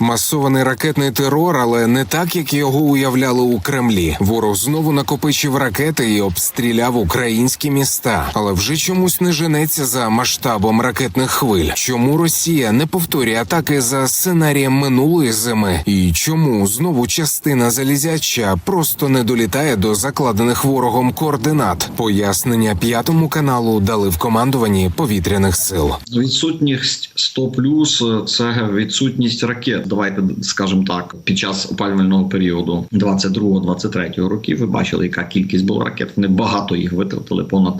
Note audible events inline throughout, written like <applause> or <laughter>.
Масований ракетний терор, але не так, як його уявляли у Кремлі. Ворог знову накопичив ракети і обстріляв українські міста, але вже чомусь не женеться за масштабом ракетних хвиль. Чому Росія не повторює атаки за сценарієм минулої зими? І чому знову частина залізяча просто не долітає до закладених ворогом координат? Пояснення п'ятому каналу дали в командуванні повітряних сил. Відсутність 100 плюс це відсутність ракет. Давайте скажемо так. Під час опалювального періоду 22-23 років ви бачили, яка кількість була ракет. Вони багато їх витратили понад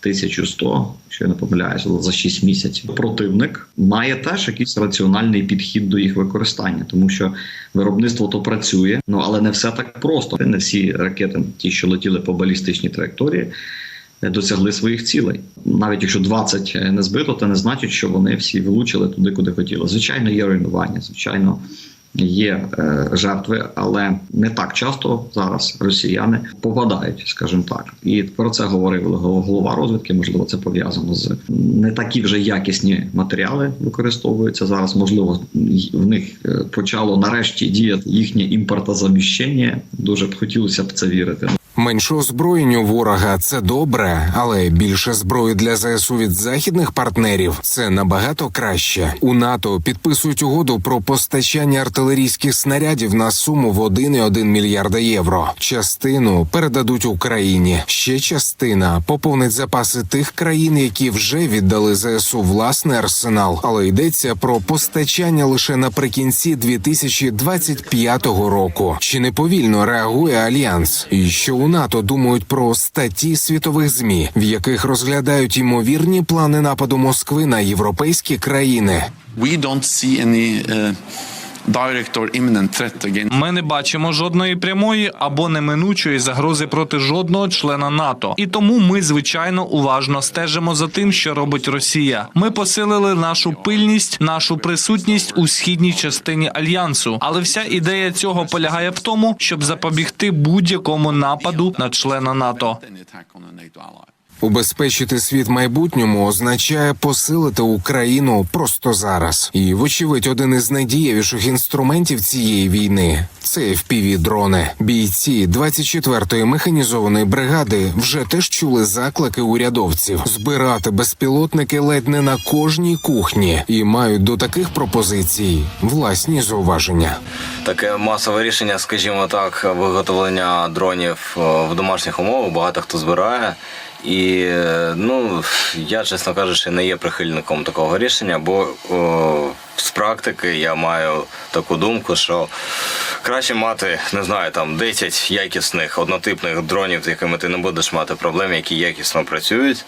1100, якщо я не помиляюся, за 6 місяців. Противник має теж якийсь раціональний підхід до їх використання, тому що виробництво то працює, ну але не все так просто. Не всі ракети, ті, що летіли по балістичній траєкторії, досягли своїх цілей. Навіть якщо 20 не збито, це не значить, що вони всі влучили туди, куди хотіли. Звичайно, є руйнування, звичайно. Є е, жертви, але не так часто зараз росіяни попадають, скажімо так, і про це говорив голова розвідки. Можливо, це пов'язано з не такі вже якісні матеріали використовуються зараз. Можливо, в них е, почало нарешті діяти їхнє імпортозаміщення. Дуже б хотілося б це вірити. Менше озброєнь у ворога це добре, але більше зброї для ЗСУ від західних партнерів це набагато краще. У НАТО підписують угоду про постачання артилерійських снарядів на суму в 1,1 мільярда євро. Частину передадуть Україні. Ще частина поповнить запаси тих країн, які вже віддали ЗСУ власний арсенал. Але йдеться про постачання лише наприкінці 2025 року. Чи не повільно реагує альянс? І що у НАТО думають про статті світових змі, в яких розглядають ймовірні плани нападу Москви на європейські країни. we don't see any uh, direct or imminent threat Ми не бачимо жодної прямої або неминучої загрози проти жодного члена НАТО, і тому ми звичайно уважно стежимо за тим, що робить Росія. Ми посилили нашу пильність, нашу присутність у східній частині альянсу. Але вся ідея цього полягає в тому, щоб запобігти будь-якому нападу на члена НАТО. Убезпечити світ майбутньому означає посилити Україну просто зараз. І, вочевидь, один із найдієвіших інструментів цієї війни це fpv дрони. Бійці 24-ї механізованої бригади вже теж чули заклики урядовців збирати безпілотники ледь не на кожній кухні і мають до таких пропозицій власні зауваження. Таке масове рішення, скажімо так, виготовлення дронів е, в домашніх умовах багато хто збирає. І ну я, чесно кажучи, не є прихильником такого рішення, бо о, з практики я маю таку думку, що краще мати, не знаю, там 10 якісних однотипних дронів, з якими ти не будеш мати проблем, які якісно працюють.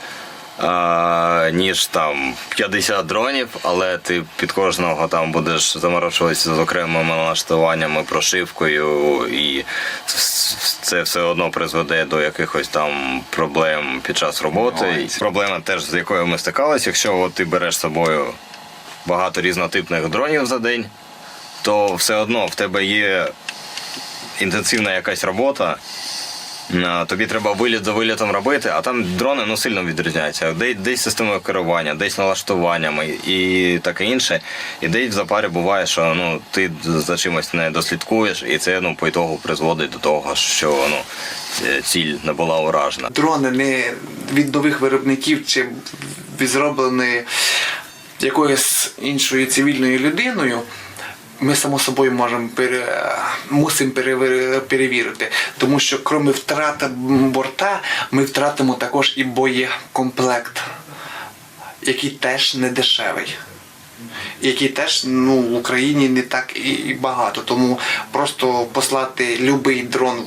Ніж там 50 дронів, але ти під кожного там будеш заморочуватися з окремими налаштуваннями, прошивкою, і це все одно призведе до якихось там проблем під час роботи. І Проблема теж з якою ми стикалися, якщо от ти береш з собою багато різнотипних дронів за день, то все одно в тебе є інтенсивна якась робота. Тобі треба виліт за вилітом робити, а там дрони ну сильно відрізняються. Десь, десь системою керування, десь налаштуваннями і таке інше. І десь в запарі буває, що ну ти за чимось не дослідкуєш, і це ну по ітогу призводить до того, що ну е, ціль не була уражена. дрони не від нових виробників чи зроблені якоюсь іншою цивільною людиною. Ми само собою можемо пере, мусимо перевір- перевірити, тому що крім втрати борта, ми втратимо також і боєкомплект, який теж не дешевий. Який теж ну, в Україні не так і, багато. Тому просто послати будь-який дрон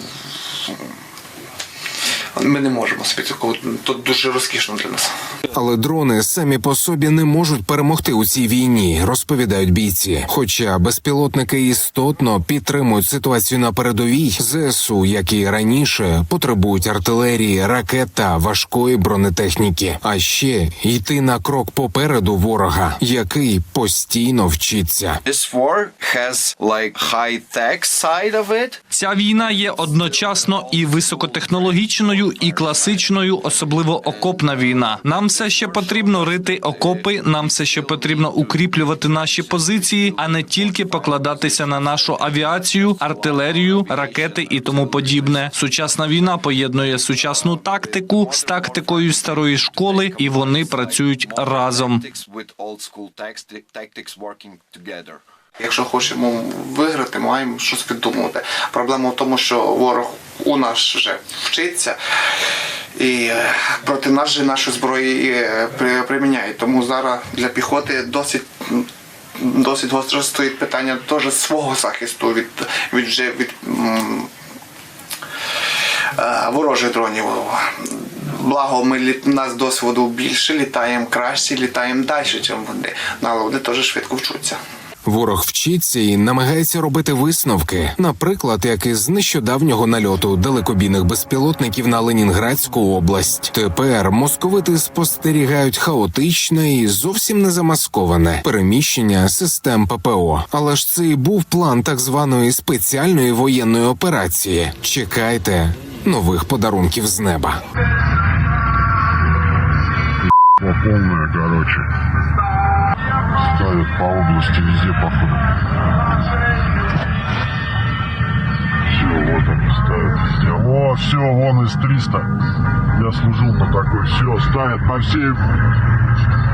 ми не можемо собі такого. Тут дуже розкішно для нас. Але дрони самі по собі не можуть перемогти у цій війні, розповідають бійці. Хоча безпілотники істотно підтримують ситуацію на передовій, ЗСУ, як і раніше, потребують артилерії, ракет та важкої бронетехніки. А ще йти на крок попереду ворога, який постійно вчиться. This war has like high tech side of it. Ця війна є одночасно і високотехнологічною, і класичною, особливо окопна війна. Нам все ще потрібно рити окопи. Нам все ще потрібно укріплювати наші позиції, а не тільки покладатися на нашу авіацію, артилерію, ракети і тому подібне. Сучасна війна поєднує сучасну тактику з тактикою старої школи, і вони працюють разом. Якщо хочемо виграти, маємо щось придумувати. Проблема в тому, що ворог у нас вже вчиться. І е, проти нас же нашу зброю е, приміняють. Тому зараз для піхоти досить досить гостро стоїть питання теж свого захисту від, від вже від е, ворожих дронів. Благо, ми літ, нас досвіду більше, літаємо краще, літаємо далі, ніж вони. Але вони теж швидко вчуться. Ворог вчиться і намагається робити висновки, наприклад, як із нещодавнього нальоту далекобійних безпілотників на Ленінградську область. Тепер московити спостерігають хаотичне і зовсім не замасковане переміщення систем ППО. Але ж це і був план так званої спеціальної воєнної операції. Чекайте нових подарунків з неба. полная, короче. Ставят по области везде, походу. Все, вот они ставят везде. О, все, вон из 300. Я служил на такой. Все, ставят по всей...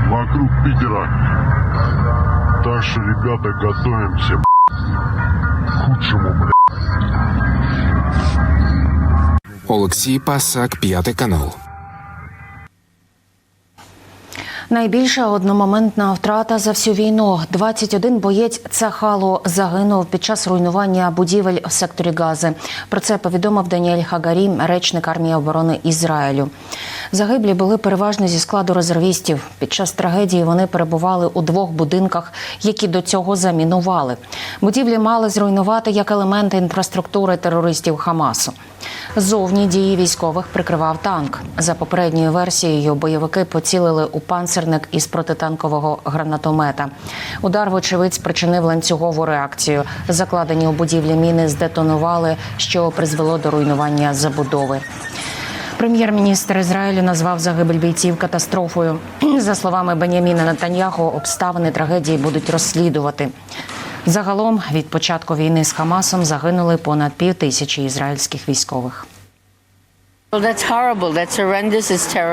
Вокруг Питера. Так что, ребята, готовимся к худшему, бля. Олексій Пасак, п'ятий канал. Найбільша одномоментна втрата за всю війну. 21 боєць Цахалу загинув під час руйнування будівель в секторі Гази. Про це повідомив Даніель Хагарі, речник армії оборони Ізраїлю. Загиблі були переважно зі складу резервістів. Під час трагедії вони перебували у двох будинках, які до цього замінували. Будівлі мали зруйнувати як елементи інфраструктури терористів Хамасу. Зовні дії військових прикривав танк. За попередньою версією, бойовики поцілили у панцирник із протитанкового гранатомета. Удар, вочевидь, спричинив ланцюгову реакцію. Закладені у будівлі міни здетонували, що призвело до руйнування забудови. Прем'єр-міністр Ізраїлю назвав загибель бійців катастрофою. <clears throat> За словами Беняміна Натаньяху, обставини трагедії будуть розслідувати. Загалом від початку війни з Хамасом загинули понад пів тисячі ізраїльських військових.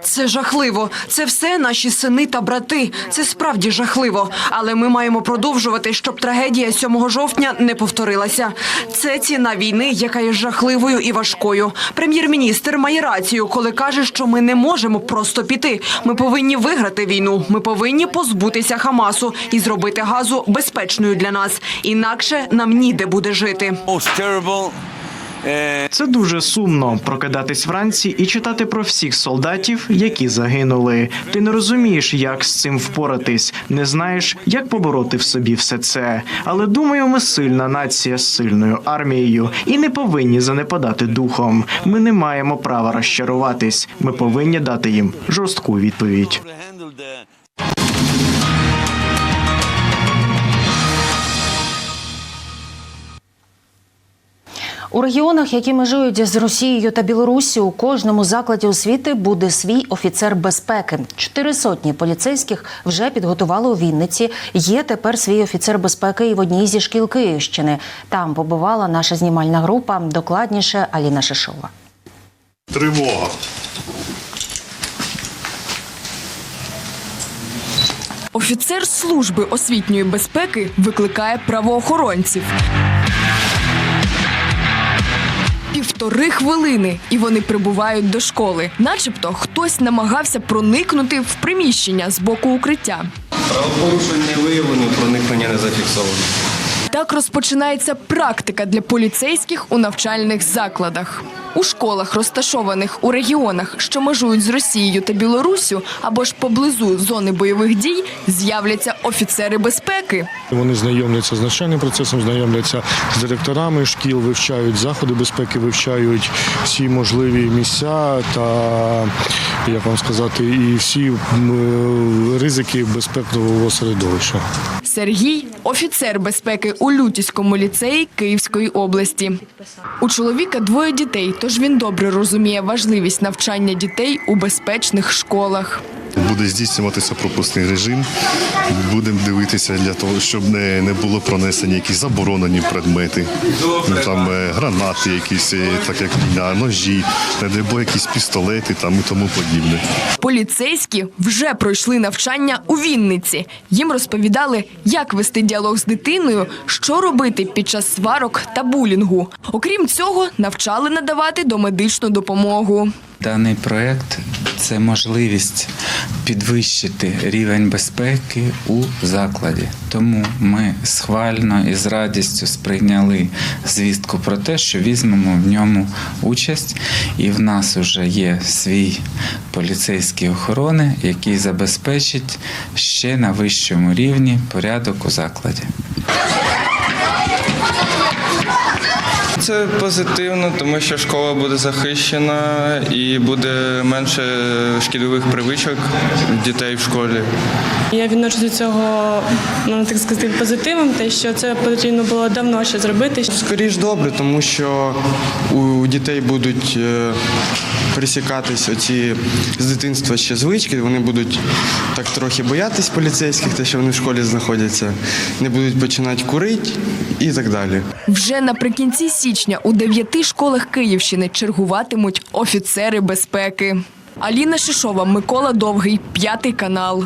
Це жахливо. Це все наші сини та брати. Це справді жахливо. Але ми маємо продовжувати, щоб трагедія 7 жовтня не повторилася. Це ціна війни, яка є жахливою і важкою. Прем'єр-міністр має рацію, коли каже, що ми не можемо просто піти. Ми повинні виграти війну. Ми повинні позбутися Хамасу і зробити газу безпечною для нас. Інакше нам ніде буде жити. Це дуже сумно прокидатись вранці і читати про всіх солдатів, які загинули. Ти не розумієш, як з цим впоратись, не знаєш, як побороти в собі все це. Але думаю, ми сильна нація з сильною армією і не повинні занепадати духом. Ми не маємо права розчаруватись. Ми повинні дати їм жорстку відповідь. У регіонах, які межують з Росією та Білоруссю, у кожному закладі освіти буде свій офіцер безпеки. Чотири сотні поліцейських вже підготували у Вінниці. Є тепер свій офіцер безпеки і в одній зі шкіл Київщини. Там побувала наша знімальна група. Докладніше Аліна Шишова. Тривога. Офіцер служби освітньої безпеки викликає правоохоронців. Півтори хвилини, і вони прибувають до школи. Начебто хтось намагався проникнути в приміщення з боку укриття. Правопорушення не виявлено, проникнення не зафіксовано. Так розпочинається практика для поліцейських у навчальних закладах. У школах, розташованих у регіонах, що межують з Росією та Білоруссю, або ж поблизу зони бойових дій, з'являться офіцери безпеки. Вони знайомляться з навчальним процесом, знайомляться з директорами шкіл, вивчають заходи безпеки, вивчають всі можливі місця та, як вам сказати, і всі ризики безпекового середовища. Сергій офіцер безпеки у Лютіському ліцеї Київської області. У чоловіка двоє дітей, тож він добре розуміє важливість навчання дітей у безпечних школах. Буде здійснюватися пропускний режим. Будемо дивитися для того, щоб не, не було пронесені якісь заборонені предмети, ну, там е, гранати, якісь, е, так як війна, ножі, не дай якісь пістолети там і тому подібне. Поліцейські вже пройшли навчання у Вінниці. Їм розповідали, як вести діалог з дитиною, що робити під час сварок та булінгу. Окрім цього, навчали надавати домедичну допомогу. Даний проект це можливість підвищити рівень безпеки у закладі. Тому ми схвально і з радістю сприйняли звістку про те, що візьмемо в ньому участь, і в нас вже є свій поліцейський охорони, який забезпечить ще на вищому рівні порядок у закладі. Це позитивно, тому що школа буде захищена і буде менше шкідливих привичок дітей в школі. Я відношу до цього, ну так сказати, позитивом, те, що це потрібно було давно ще зробити. Скоріш добре, тому що у дітей будуть е, пересікатись оці з дитинства ще звички. Вони будуть так трохи боятись поліцейських, те, що вони в школі знаходяться, не будуть починати курити і так далі. Вже наприкінці січня у дев'яти школах Київщини чергуватимуть офіцери безпеки. Аліна Шишова, Микола Довгий, п'ятий канал.